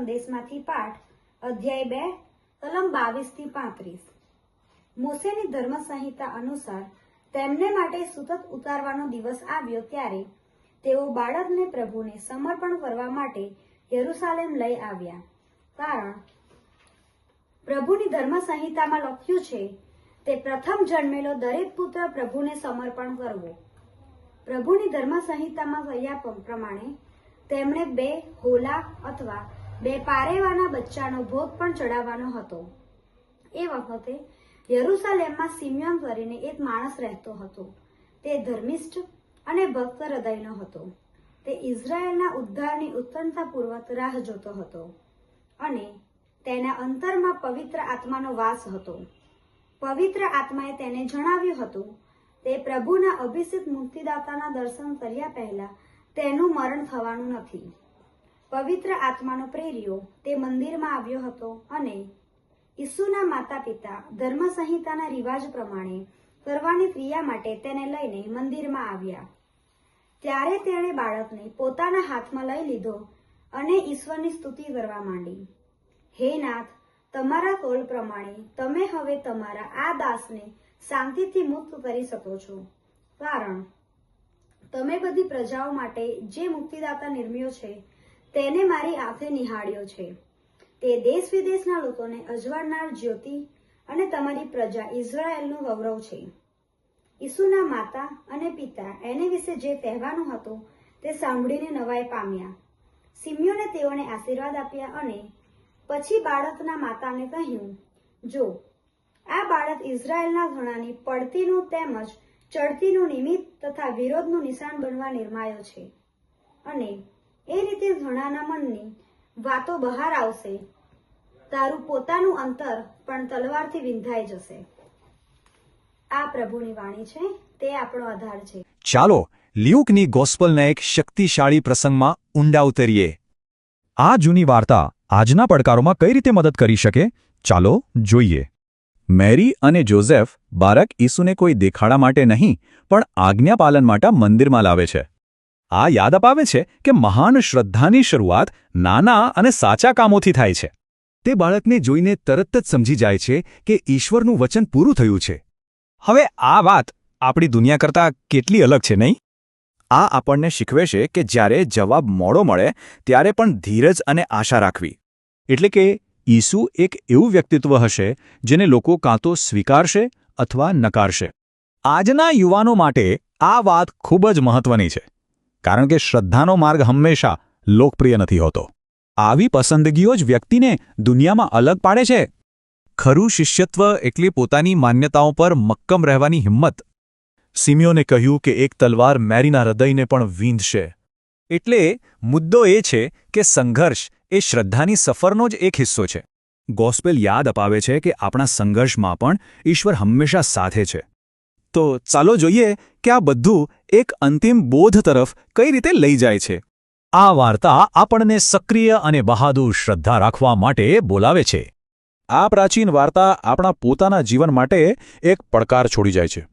સંદેશમાંથી પાઠ, અધ્યાય બે, કલમ બાવીસથી પાંત્રીસ. મોસેની ધર્મ સંહિતા અનુસાર તેમને માટે સુતત ઉતારવાનો દિવસ આવ્યો ત્યારે તેઓ બાળકને પ્રભુને સમર્પણ કરવા માટે યરુસાલેમ લઈ આવ્યા. કારણ, પ્રભુની ધર્મ સંહિતામાં લખ્યું છે, તે પ્રથમ જન્મેલો દરેક પુત્ર પ્રભુને સમર્પણ કરવો. પ્રભુની ધર્મ સંહિતામાં કહ્યા પ્રમાણે, તેમણે બે હોલા અથવા બે પારેવાના બચ્ચાનો ભોગ પણ ચડાવવાનો હતો. એ વખતે યરુસાલેમમાં સિમ્યોન કરીને એક માણસ રહેતો હતો. તે ધર્મિષ્ઠ અને ભક્ત હૃદયનો હતો. તે ઇઝરાયેલના ઉદ્ધારની ઉત્કંઠાપૂર્વક રાહ જોતો હતો અને તેના અંતરમાં પવિત્ર આત્માનો વાસ હતો. પવિત્ર આત્માએ તેને જણાવ્યું હતું, તે પ્રભુના અભિષિત મુક્તિદાતાના દર્શન કર્યા પહેલા તેનું મરણ થવાનું નથી. પવિત્ર આત્માનો પ્રેર્યો તે મંદિરમાં આવ્યો હતો અને ઈસુના માતા પિતા ધર્મ સંહિતાના રિવાજ પ્રમાણે કરવાની ક્રિયા માટે તેને લઈને મંદિરમાં આવ્યા. ત્યારે તેણે બાળકને પોતાના હાથમાં લઈ લીધો અને ઈશ્વરની સ્તુતિ કરવા માંડી. હે નાથ, તમારા કોલ પ્રમાણે તમે હવે તમારા આ દાસને શાંતિથી મુક્ત કરી શકો છો. કારણ, તમે બધી પ્રજાઓ માટે જે મુક્તિદાતા નિર્મ્યો છે તેને મારી આંખે નિહાળ્યો છે. તે દેશ વિદેશના લોકોને અજવાળનાર જ્યોતિ અને તમારી પ્રજા ઇઝરાયલનું ગૌરવ છે. ઈસુના માતા અને પિતા એને વિશે જે કહેવાનું હતું તે સાંભળીને નવાઈ પામ્યા. સિમ્યોને તેઓને આશીર્વાદ આપ્યા અને પછી બાળકના માતાને કહ્યું, જો, આ બાળક ઇઝરાયલના ઘણાની પડતીનું તેમજ ચડતીનું નિમિત્ત તથા વિરોધનું નિશાન બનવા નિર્માયો છે. અને એ રીતે ઘણાના મનની વાતો બહાર આવશે. તારું પોતાનું અંતર પણ તલવારથી વિંધાઈ જશે. આ પ્રભુની વાણી છે, તે આપણો આધાર છે. ચાલો, લ્યુકની ગોસ્પલના એક શક્તિશાળી પ્રસંગમાં ઊંડા ઉતરીએ આ જૂની વાર્તા આજના પડકારોમાં કઈ રીતે મદદ કરી શકે? ચાલો, જોઈએ. મેરી અને જોઝેફ બાળક ઈસુને કોઈ દેખાડા માટે નહીં, પણ આજ્ઞાપાલન માટે મંદિરમાં લાવે છે. આ યાદ અપાવે છે કે મહાન શ્રદ્ધાની શરૂઆત નાના અને સાચા કામોથી થાય છે. તે બાળકને જોઈને તરત જ સમજી જાય છે કે ઈશ્વરનું વચન પૂરું થયું છે. હવે આ વાત આપણી દુનિયા કરતાં કેટલી અલગ છે નહીં? આ આપણને શીખવે છે કે જ્યારે જવાબ મોડો મળે, ત્યારે પણ ધીરજ અને આશા રાખવી. એટલે કે ઈસુ એક એવું વ્યક્તિત્વ હશે જેને લોકો કાં તો સ્વીકારશે અથવા નકારશે. આજના યુવાનો માટે આ વાત ખૂબ જ મહત્વની છે. કારણ કે શ્રદ્ધાનો માર્ગ હંમેશા લોકપ્રિય નથી હોતો. આવી પસંદગીઓ જ વ્યક્તિને દુનિયામાં અલગ પાડે છે. ખરું શિષ્યત્વ એટલે પોતાની માન્યતાઓ પર મક્કમ રહેવાની હિંમત. સિમિયોને કહ્યું કે એક તલવાર મેરીના હૃદયને પણ વીંધશે. એટલે મુદ્દો એ છે કે સંઘર્ષ એ શ્રદ્ધાની સફરનો જ એક હિસ્સો છે. ગોસ્પેલ યાદ અપાવે છે કે આપણા સંઘર્ષમાં પણ ઈશ્વર હંમેશા સાથે છે. તો ચાલો જોઈએ કે આ બધું એક અંતિમ બોધ તરફ કઈ રીતે લઈ જાય છે. આ વાર્તા આપણને સક્રિય અને બહાદુર શ્રદ્ધા રાખવા માટે બોલાવે છે. આ પ્રાચીન વાર્તા આપણા પોતાના જીવન માટે એક પડકાર છોડી જાય છે.